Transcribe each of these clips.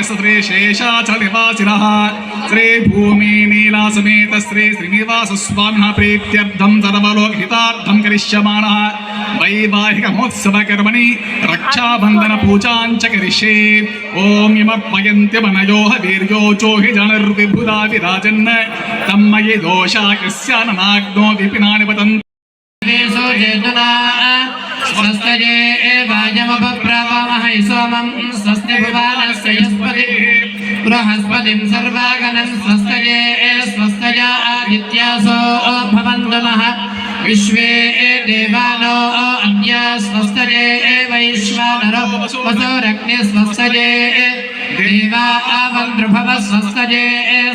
శ్రీ శేషాచలనివాసిన శ్రీ భూమి నీలాసమేత శ్రీ శ్రీనివాసస్వామిన ప్రీత్యర్థం సర్వలోకహితార్థం కరిష్యమాణ వైవాహిక మహోత్సవకర్మణి రక్షాబంధన పూజాంచ కరిష్యే ఓం యమర్పయంతి మనయోహ వీర్యోచోహి జనర్విభురా విరాజన్ తమ్మయి దోషాకస్యాననాగ్నో విపినాని వదంతి स्वस्तये एवायमपप्रावामहै सोमं स्वस्ति भुवानस्य यस्पति बृहस्पतिं सर्वागणं स्वस्तये स्वस्तया आदित्यासो भवन्तु नः विश्वे देवानो अद्य स्वस्तये वैश्वानरो वसोरग्नि स्वस्तये देवा आवन्द्रुभव स्वस्तये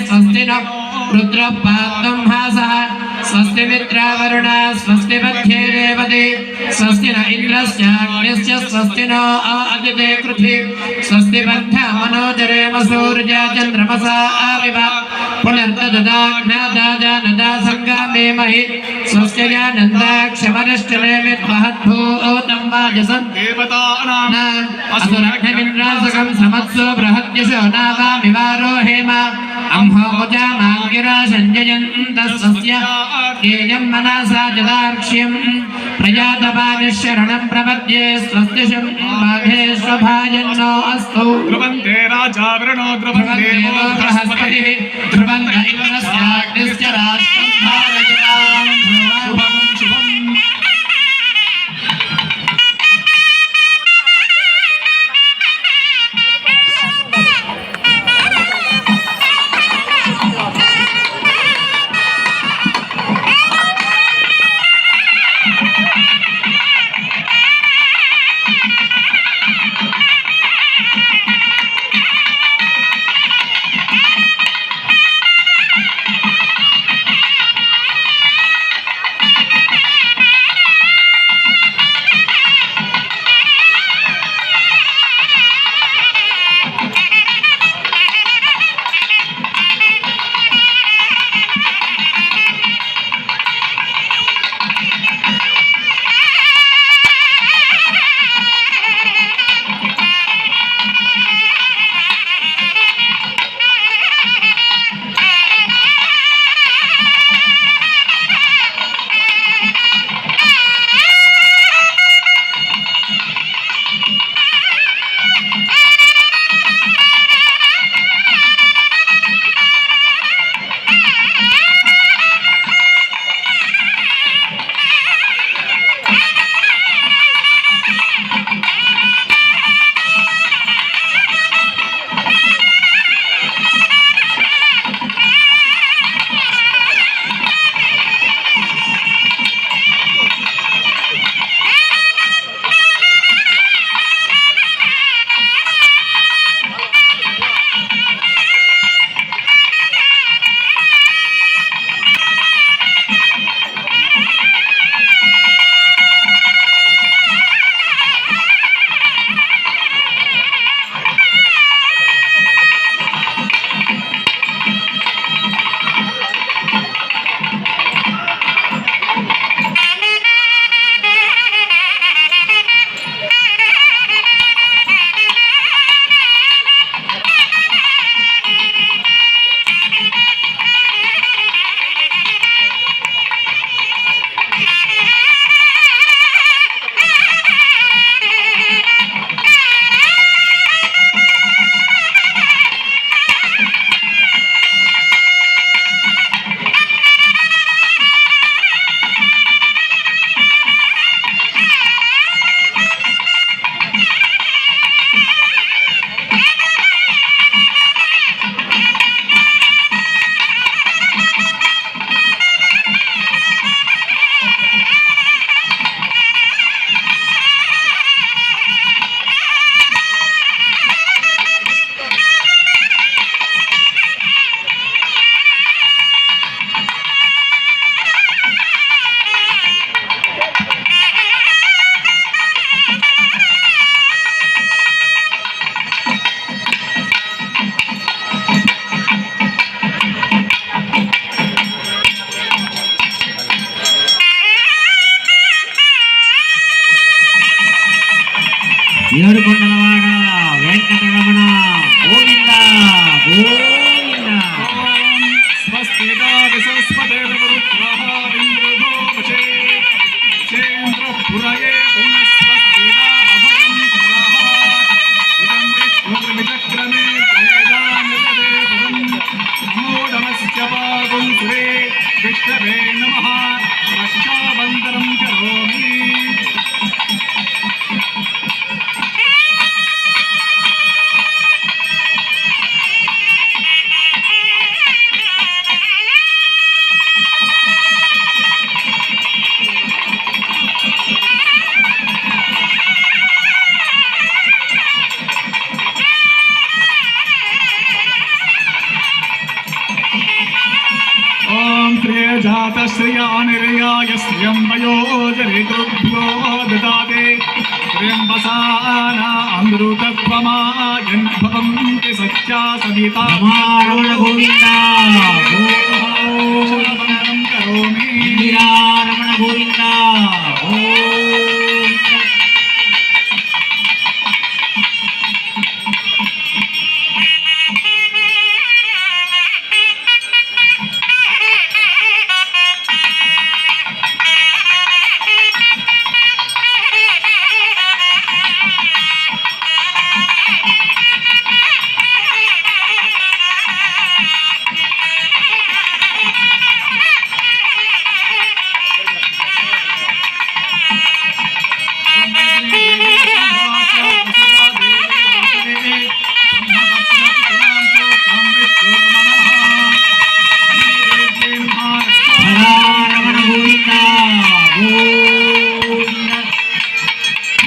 स्वस्ति न रुद्रपात्वं हासः स्वस्ति मित्रावरुणा स्वस्ति मध्ये रेवते स्वस्ति न इन्द्रस्याग्निश्च स्वस्ति नो अदिते पृथ्वी स्वस्ति बद्धा मनोजरेम सूर्या चन्द्रमसा आविव पुनर्तददाघ्नादाजानदा सङ्गामे महि स्वस्य यानन्दाक्षमनिष्ठने विद्महद्भूतं वाजसन् देवतानां असुरघ्नविन्द्रासकं समत्सो बृहद्यशो नावामिवारो हेम अम्भोजामाङ्गिरा सञ्जयन्तस्य ज्ञेयं मनसा जदाक्ष्यं प्रजातपानिशरणं प्रपद्ये स्वस्तिशं माघेष्वभाजन्नो अस्तु। ध्रुवन्ते राजा वृणो ध्रुवन्ते बृहस्पतिः। ध्रुवन्त इन्द्रस्याग्निश्च राष्ट्रं भारयतां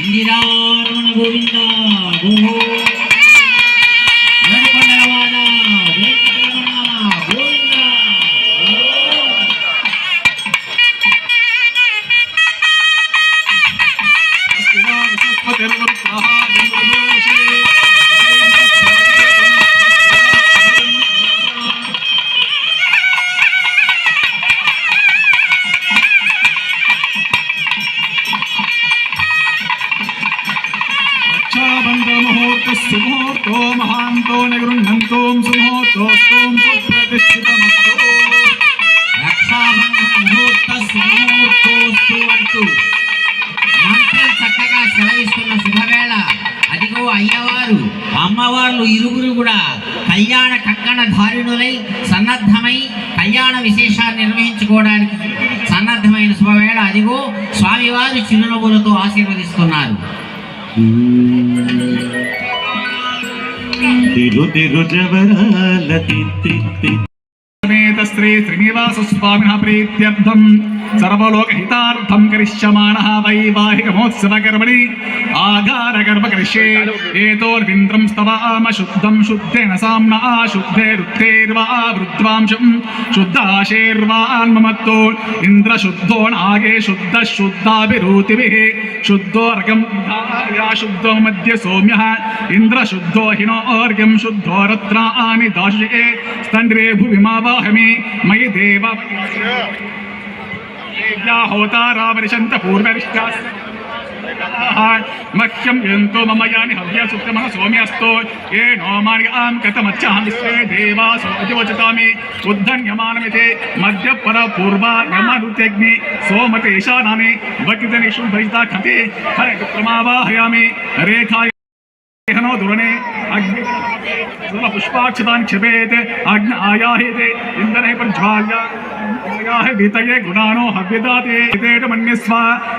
ఇందిరారమణ గోవింద గో ఏడుకొండలవాడ సన్నద్ధమై కళ్యాణ విశేషాలు నిర్వహించుకోవడానికి సన్నద్ధమైన శుభవేళ అదిగో స్వామివారు చిరునవ్వులతో ఆశీర్వదిస్తున్నారు. తిరు తిరు జవరాల శ్రీ శ్రీనివాస స్వామిన ప్రీత్యర్థం సర్వలోకహితార్థం కరిష్యమాణ వైవాహిక మహోత్సవ గర్భణి ఆగార గర్భ కరిష్యే ఏతోర్వింద్రం స్తవామ శుద్ధం శుద్ధేన సామ్న శుద్ధే రుద్ధేర్వా వృద్ధ్వాంశం శుద్ధాశేర్వాన్మమత్తో. ఇంద్ర శుద్ధో నాగే శుద్ధ శుద్ధాభిరూతిభి శుద్ధో రకం శుద్ధో మధ్య సౌమ్య. ఇంద్ర శుద్ధో హినోర్గం శుద్ధో రత్నాని దాశుషే స్తండ్రే భువిమావ वाहमी मयि देव। होता रामरिशन्त पूर्वरिष्टास् मह्यम यन्तो मम यानि हव्यसुप्तमः सौम्यस्तो। ये नो मार्गां कृतमच्छां स्वे देवासो अतिवचतामि उद्धन्यमानमिति मध्यपरपूर्वा यमनुत्यग्नि। सोमतेशानानि वकितनिषु भजिता खते। हरे प्रमावाहयामि रेखाय दुरणे రుణ పుష్పాక్షితాన్ని క్షపేత్ ఆజ్ఞ ఆయాహేతే ఇందనే పంచాల్య వీతయే గుణానో హవ్యదాతే ఇతేట మన్యస్వ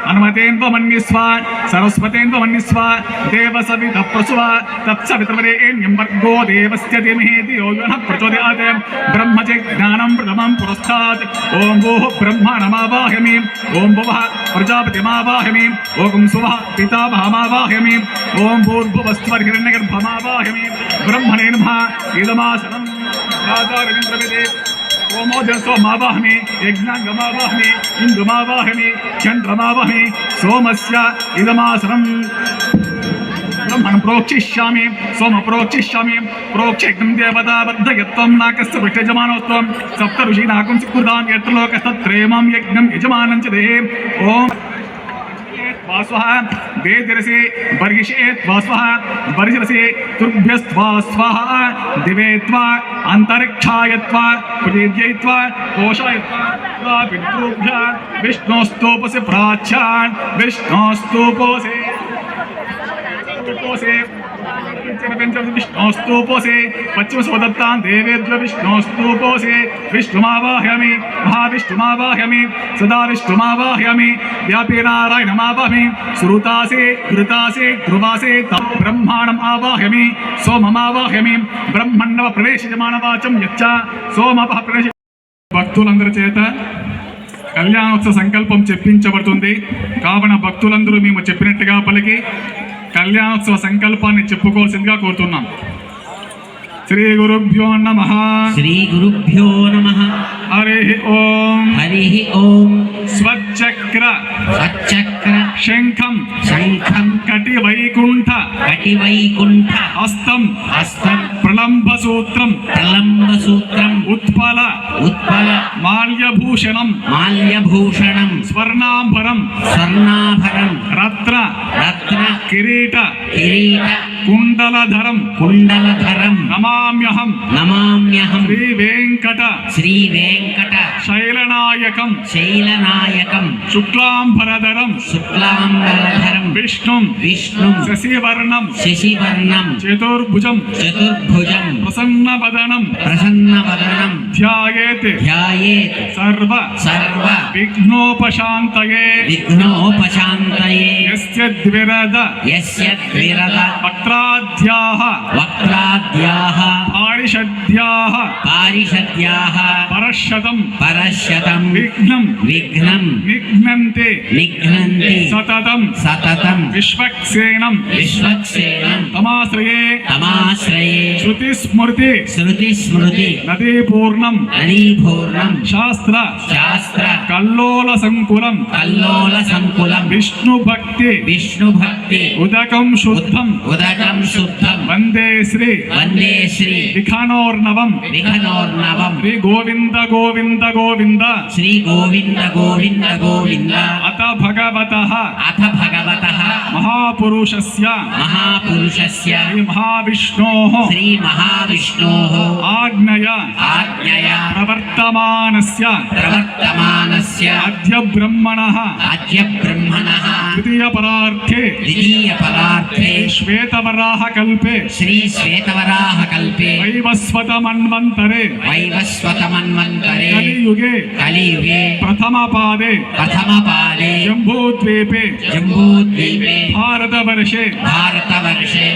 హనుమతేన్వ మన్యస్వ సరస్వతేన్వ మన్యస్వ దేవ సవిత ప్రసువ తత్స వితమరేణ్యం వర్గో దేవస్య ధిమహేతి యోగిన ప్రచోదయాత్ బ్రహ్మచే జ్ఞానం ప్రథమం పురస్థాత్ ఓం భూ బ్రహ్మ నమావాహమి ఓం భువ ప్రజాపతిమావాహమి ఓం శువ పితామహమావాహమి ఓం భూర్భువస్త్వర్హిరణ్యగర్భమావాహమి బ్రహ్మణే నమ ఇదమాసనం రాజా రవీంద్రవిదే సోమోజసోమావాహమి యజ్ఞాంగమావాహమి ఇందుమావాహమి చంద్రమావాహమి సోమస్య ఇదమాసనం. బ్రహ్మణం ప్రోక్షిష్యామి సోమ ప్రోక్షిష్యామి ప్రోక్షం దేవతా వర్ధయత్వం నాకస్య పృష్టజమానోత్వం సప్త ఋషి నాకం సుకృతాన్ యత్ర త్రేమం యజ్ఞం యజమానం చ ఓం. स्वास्वः वेदिरसि बर्हिषेत् स्वास्वः बर्हिरसि तुर्भ्यस्त्वा दिवे त्वा, अन्तरिक्षाय त्वा पृथिव्यै त्वा, कोशाय त्वा पितृभ्य पितृभ्यः प्राच्यान्, विष्णोस्तोपोसे स्तूपोसे विष्णोस्तूपोसे पश्चिम स्वदत्तां देवेभ्य विष्णोस्तूपोसे विष्णुमावाहयामि महाविष्णुमावाहयामि सदा विष्णुमावाहयामि व्यापी नारायणमावाहमि श्रुतासे घृतासे ध्रुवासे तं ब्रह्माणम् आवाहयामि सोममावाहयामि ब्रह्मण्डव प्रवेशमानवाचं यच्च सोमपः प्रवेश భక్తులందరి చేత కళ్యాణోత్సవ సంకల్పం చెప్పించబడుతుంది కావున భక్తులందరూ మేము చెప్పినట్టుగా పలికి కళ్యాణోత్సవ సంకల్పాన్ని చెప్పుకోవాల్సిందిగా కోరుతున్నాం. శ్రీ గురుభ్యో నమ శ్రీ గురుభ్యో నమ హరి ఓం హరి ఓం స్వచక్ర సచ్చక్ర శంఖం శంఖం కటి వైకుంఠ కటివైకుంఠ హస్తం హస్తం ప్రలంబ సూత్రం ప్రలంబ సూత్రం ఉత్పల ఉత్పల మాల్యభూషణం మాల్యభూషణం స్వర్ణాంబరం స్వర్ణాభరం రత్న రత్న కిరీట కిరీట కుండలధరం కుండలధరం నమామ్యహం. నమామ్యహం. శ్రీ వెంకట. శ్రీ వెంకట. శైలనాయకం. శైలనాయకం. శుక్లాంబరధరం. శుక్లాంబరధరం. విష్ణుం. విష్ణుం. శశివర్ణం. శశివర్ణం. చతుర్భుజం. చతుర్భుజం. ప్రసన్నవదనం. ప్రసన్నవదనం. ధ్యాయేత్. ధ్యాయేత్. సర్వ. సర్వ. విఘ్నోపశాంతయే. విఘ్నోపశాంతయే. యస్య ద్విరద. యస్య ద్విరద. వక్త్రాద్యాః వక్త్రాద్యాః పారిషద్యాః పారిషద్యాః పరశతం పరశతం విఘ్నం. విఘ్నం. నిఘ్నంతే నిఘ్నంతి సతతం. సతతం. విశ్వక్సేనం. విశ్వక్సేనం. తమాశ్రయే. తమాశ్రయే. శృతి స్మృతి శృతి స్మృతి నదీపూర్ణం. నదీపూర్ణం. శాస్త్ర. శాస్త్ర. కల్లోల సంకులం కల్లోల సంకులం విష్ణు భక్తి విష్ణు భక్తి ఉదకం శుద్ధం. ఉదకం శుద్ధం. వందే శ్రీ వందే శ్రీ విఖానోర్ణవం విఘనోర్ణవం శ్రీ గోవింద గోవింద గోవింద శ్రీ గోవింద గోవింద గోవింద అత భగవత అథ భగవత మహాపురుషస్య మహాపురుషస్య శ్రీ మహావిష్ణో శ్రీ మహావిష్ణో ఆజ్ఞయ ఆజ్ఞయ ప్రవర్తమానస్య ప్రవర్తమానస్య అద్య బ్రహ్మణ అద్య బ్రహ్మణ తృతీయ పరార్థే ద్వితీయ పరార్థే శ్వేతవరాహ కల్పే శ్రీ శ్వేతవరాహ కల్పే వైవస్వత మన్వంతరే వైవస్వతమన్వంతరే కలియుగే కలియుగే ప్రథమ పాదే ప్రథమ పాదే జంబూద్వీపే జంబూద్వీపే భారతవర్షే భారతవర్షే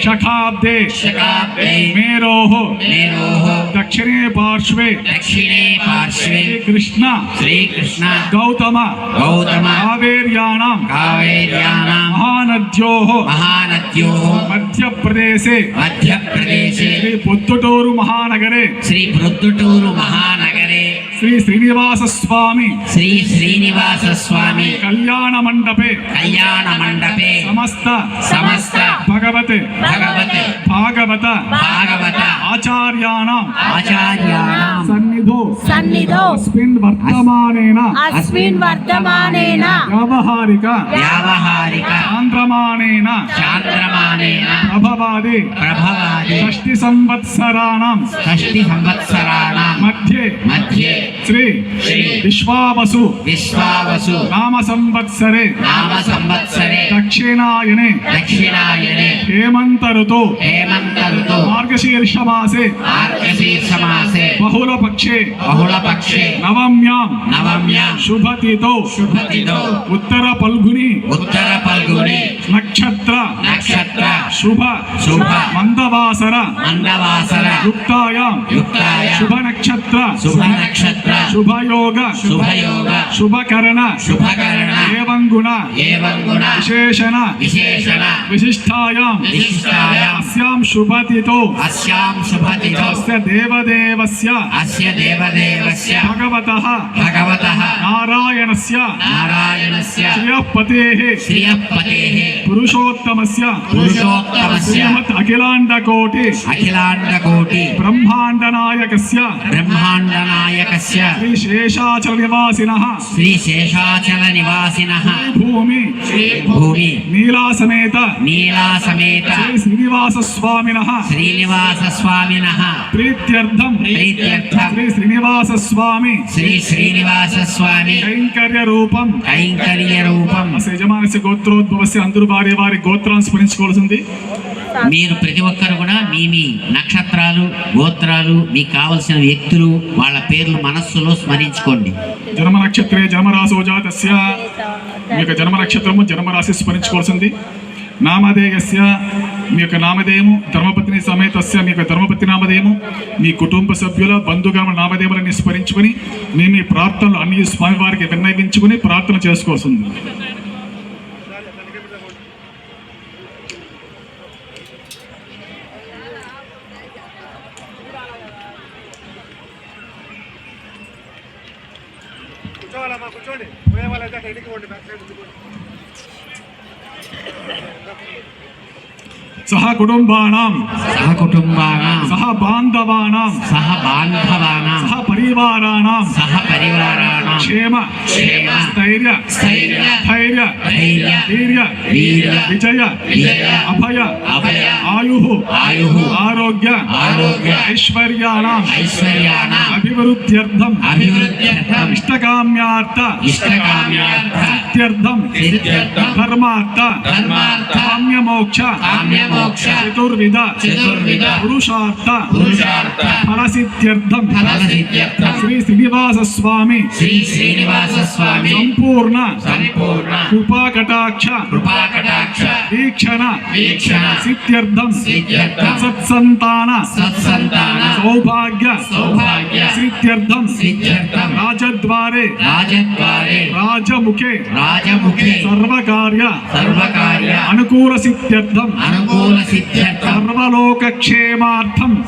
భరతఖండే భరతఖండే శకాబ్దే శకాబ్దే మేరోః మేరోః దక్షిణే పార్శ్వే దక్షిణే పార్శ్వే కృష్ణ శ్రీకృష్ణ గౌతమ గౌతమ కావేర్యాణం కావేర్యానాం మహానద్యోః మహానద్యోః మధ్యప్రదేశే మధ్యప్రదేశే శ్రీ పొద్దుటూరు మహానగరే శ్రీ ప్రొద్దుటూరు మహానగరే శ్రీ శ్రీనివాస స్వామి శ్రీ శ్రీనివాస స్వామి కళ్యాణ మండపే కళ్యాణ మండపే సమస్త సమస్త భగవత్ భగవత్. భాగవత. భాగవత. ఆచార్యాణం. ఆచార్యాణాం. సన్నిధో. సన్నిధో. అస్మిన్ వర్తమానేన. అస్మిన్ వర్తమానేన. వ్యావహారిక. వ్యావహారిక. ఆంధ్రమానేన చాంద్రమానేన ప్రభవాది. ప్రభవాది. షష్టి సంవత్సరాణం షష్టి సంవత్సరాణాం మధ్యే. మధ్యే. శ్రీ. శ్రీ. విశ్వావసు. విశ్వావసు. నామ సంవత్సరే నామ సంవత్సరే దక్షిణాయనే. దక్షిణాయనే. హేమంత ఋతు. హేమంత ఋతు. మార్గశీర్ష మాసే. మార్గశీర్ష మాసే బహుళ పక్షే. బహుళ పక్షే. నవమ్యాం. నవమ్యాం. శుభతితో శుభతితో ఉత్తర పల్గుని. ఉత్తర పల్గుని. నక్షత్ర. నక్షత్ర. శుభ. శుభ. మందవాసర. మందవాసర. యుక్తాయాం. యుక్తాయ. శుభ నక్షత్ర. శుభ నక్షత్ర. శుభయోగ. శుభయోగ. శుభకరణ. శుభకరణ. ఏవం గుణ ఏవం గుణ విశేషణ. విశేషణ. విశిష్టాయాం. విశిష్టాయాం. అస్యాం శుభతితో. అస్యాం శుభతితో. అస్య దేవదేవస్య. అస్య దేవదేవస్య. భగవతః. భగవతః. నారాయణస్య. నారాయణస్య. శ్రియపతేః శ్రియపతేః పురుషోత్తమస్య. పురుషోత్తమస్య. శ్రీమత్ అఖిలాండకోటి. అఖిలాండకోటి. బ్రహ్మాండ నాయకస్య బ్రహ్మాండ నాయకస్య శ్రీ శేషాచల నివాసినః శ్రీ శేషాచల నివాసినః భూమి శ్రీ భూమి నీలా సమేత నీలా సమేత శ్రీ శ్రీనివాస స్వామినః శ్రీనివాస స్వామినః ప్రీత్యర్థం ప్రీత్యర్థం శ్రీ శ్రీనివాస స్వామి శ్రీ శ్రీనివాస స్వామి కైంకర్య రూపం కైంకర్య రూపం యజమానస్య గోత్రోద్భవస్య అందరూ వారి వారి గోత్రాన్ని స్మరించుకోవాల్సింది మీరు ప్రతి ఒక్కరు కూడా మీ మీ నక్షత్రాలు గోత్రాలు మీకు కావలసిన వ్యక్తులు వాళ్ళ పేర్లు మనస్సులో స్మరించుకోండి. జన్మ నక్షత్రే జన్మరాశో జాతస్య. మీ యొక్క జన్మ నక్షత్రము జన్మరాశి స్మరించుకోవాల్సింది నామధేయస్య మీ యొక్క నామధేయము ధర్మపత్ని సమేతస్య మీ యొక్క ధర్మపతి నామధేయము. మీ కుటుంబ సభ్యుల బంధుగామ నామధేయములని స్మరించుకొని మీ మీ ప్రార్థనలు అన్ని స్వామివారికి విన్నయించుకుని ప్రార్థన చేసుకోవాల్సింది కుటుంబానాం. సహ కుటుంబానాం. సహ బాంధవానాం. సహ బాంధవానాం. సహ పరివారాణం సహ పరివారాణాం క్షేమ ക്ഷേമ സ്ഥൈര്യ സ്ഥൈര്യ ധൈര്യ ധൈര്യ വീര്യ വീര്യ വിജയ വിജയ അഭയ അഭയ ആയുഹു ആയുഹു ആരോഗ്യ ആരോഗ്യ ഐശ്വര്യാണാം ഐശ്വര്യാണാം അഭിവൃദ്ധ്യർത്ഥം അഭിവൃദ്ധ്യർത്ഥം ഇഷ്ടകാമ്യാർത്ഥ ഇഷ്ടകാമ്യാർത്ഥ സിദ്ധ്യർത്ഥം സിദ്ധ്യർത്ഥം ധർമാർത്ഥ ധർമാർത്ഥ കാമ്യമോക്ഷ കാമ്യമോക്ഷ ചതുർവിധ ചതുർവിധ പുരുഷാർത്ഥ പുരുഷാർത്ഥ ഫലസിദ്ധ്യർത്ഥം ഫലസിദ്ധ്യർത്ഥം ശ്രീ ശ്രീനിവാസ സ്വാമി ശ്രീ ശ്രീനിവാസ స్వామి సంపూర్ణ. సంపూర్ణ. కృపాకటాక్ష. కృపాకటాక్ష. వీక్షణ. వీక్షణ. సిద్ధ్యర్థం. సిద్ధ్యర్థం. సత్సంతాన. సత్సంతాన. సౌభాగ్య. సౌభాగ్య. సిద్ధ్యర్థం. సిద్ధ్యర్థం. రాజద్వారే. రాజద్వారే. రాజముఖే. రాజముఖే. సర్వకార్య. సర్వకార్య. అనుకూల సిద్ధ్యర్థం. అనుకూల సిద్ధ్యర్థం. సర్వలోక క్షేమార్థం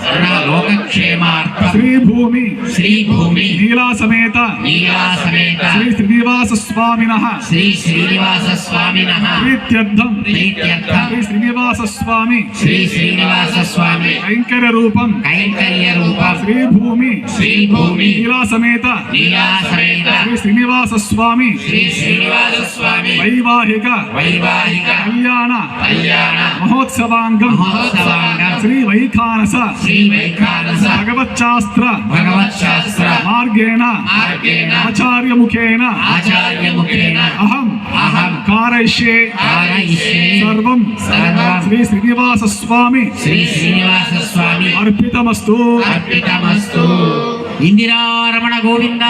లోకక్షేమార్థం శ్రీభూమి. శ్రీభూమి. నీలా సమేత నీలా సమేత శ్రీ శ్రీనివాస స్వామిన శ్రీ శ్రీనివాస స్వామినః ప్రీత్యర్థం. ప్రీత్యర్థం. శ్రీ శ్రీనివాస స్వామి శ్రీ శ్రీనివాస స్వామి కైంకర్య రూపం కైంకర్య రూపం శ్రీభూమి. శ్రీభూమి. నీలా సమేత నీలా సమేత శ్రీ శ్రీనివాస స్వామి శ్రీ శ్రీనివాస స్వామి వైవాహిక. వైవాహిక. కళ్యాణ. కళ్యాణ. మహోత్సవాంగం. మహోత్సవాంగం. శ్రీ వైఖానస. శ్రీ వైఖానస. భగవచ్శాస్త్ర భగవత్ శాస్త్ర మార్గేణ. మార్గేణ. ఆచార్యముఖేన ఆచార్యముఖేన అహం. అహం. కారయిష్యే. కారయిష్యే. సర్వం. సర్వం. శ్రీ శ్రీనివాస స్వామి శ్రీ శ్రీనివాస స్వామి అర్పితమస్తు. అర్పితమస్తు. ఇందిరారమణ గోవింద.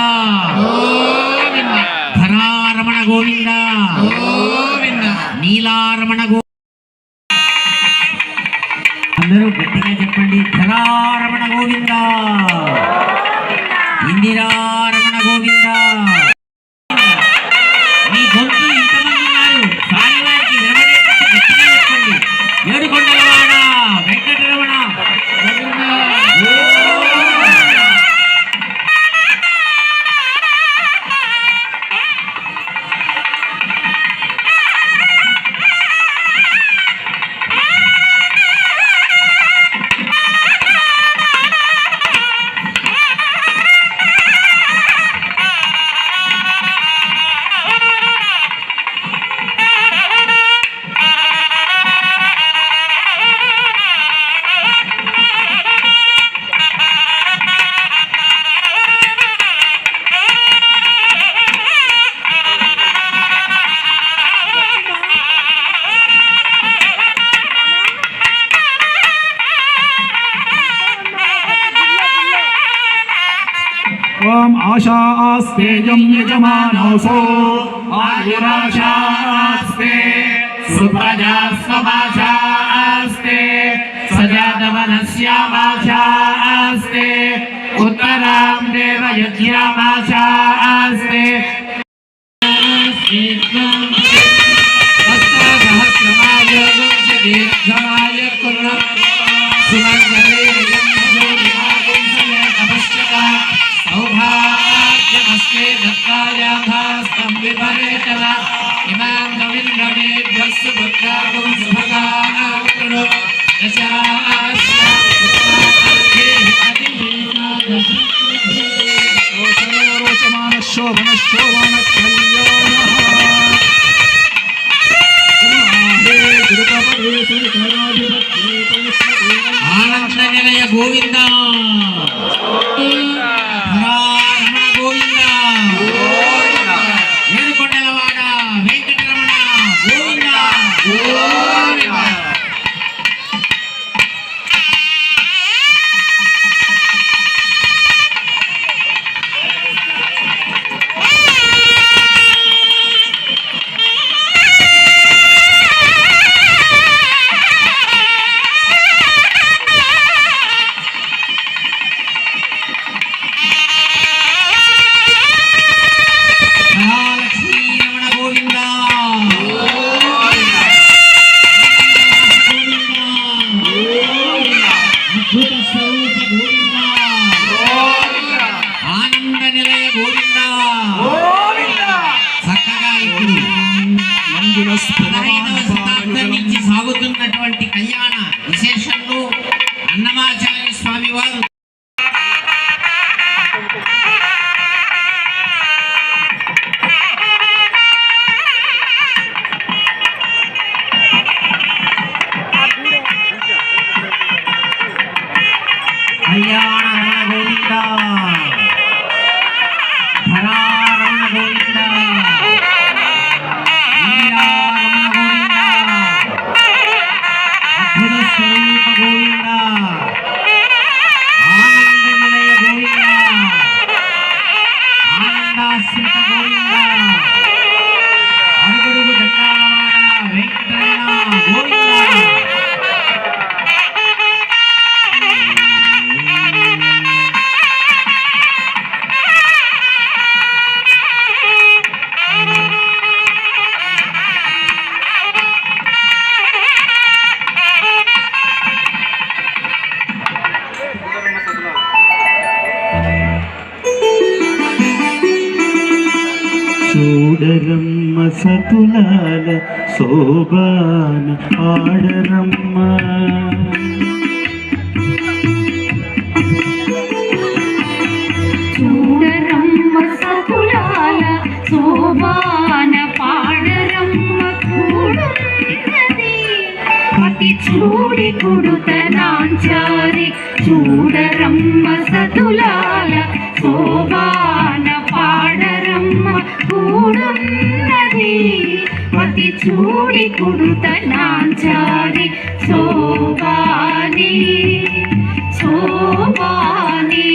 ధరారమణ గోవింద. నీలారమణ గో ॐ आशास्तेयं यजमानोऽसौ। आयुराशास्ते सुप्रजा स्वभाषास्ते सजातवनस्याभाषास्ते उत्तरां देवयज्ञाभाषास्ते చూడరమ్మ సతులాల శోభాన పాడరమ్మ కూడున్నది. పతి చూడి కుడుత నాంచారి శోభాని శోభాని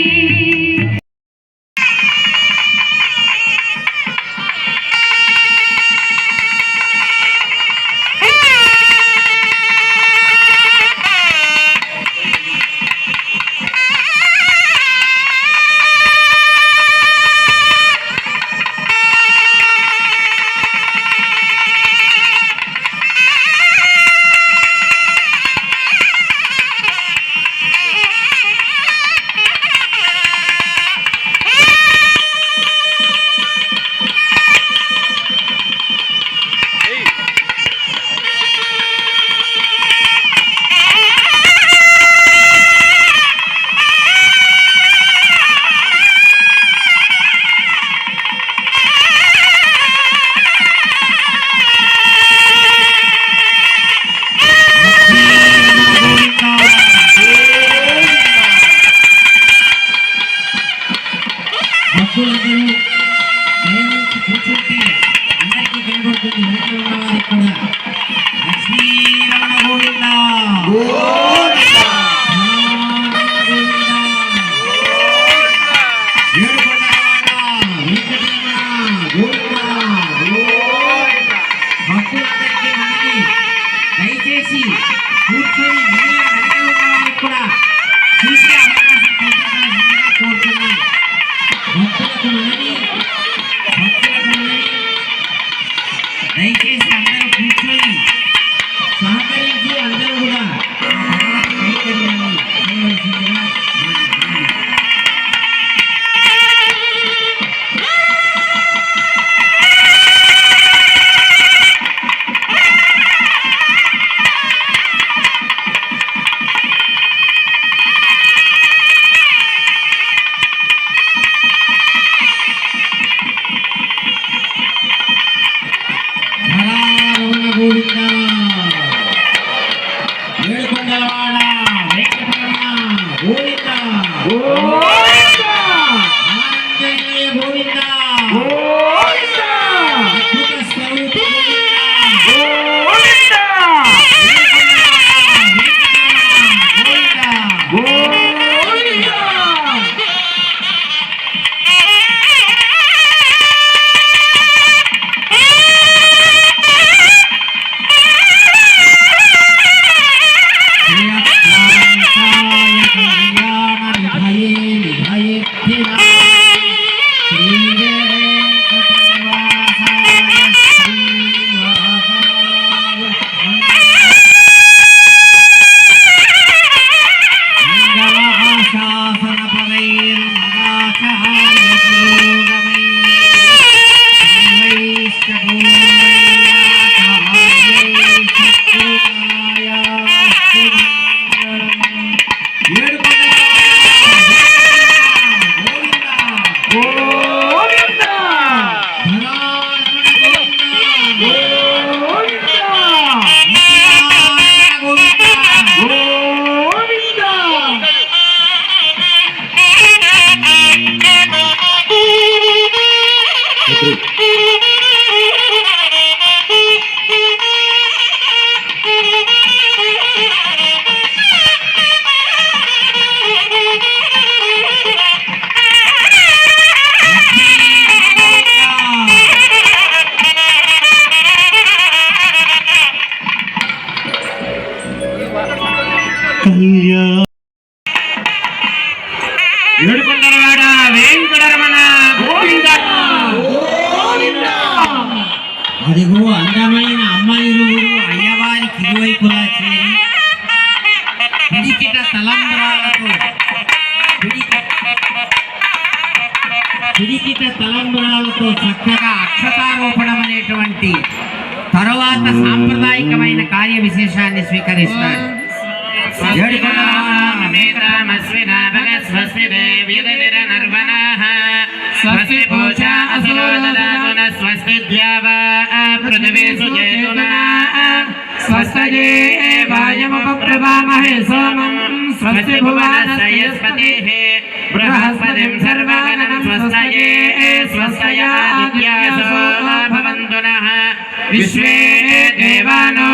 అదిగో అందమైన అమ్మాయిరువురు అయ్యవారి కిరువైపులా చేరి పిడికిట తలంబ్రాలతో పిడికిట తలంబ్రాలతో చక్కగా అక్షతారోపణం అనేటువంటి తరువాత సాంప్రదాయకమైన కార్య విశేషాన్ని స్వీకరిస్తారు. స్వస్తి పూజా అసులో స్వస్తి ద్యావా పృథివీ సుజేతునా స్వస్తయే వాయముపప్రభామహే సోమం స్వస్తి భువనస్యస్పతిః బృహస్పతిం సర్వగణం స్వస్తయే స్వస్తయా దిత్యాసో భవంతు నః విశ్వే దేవానో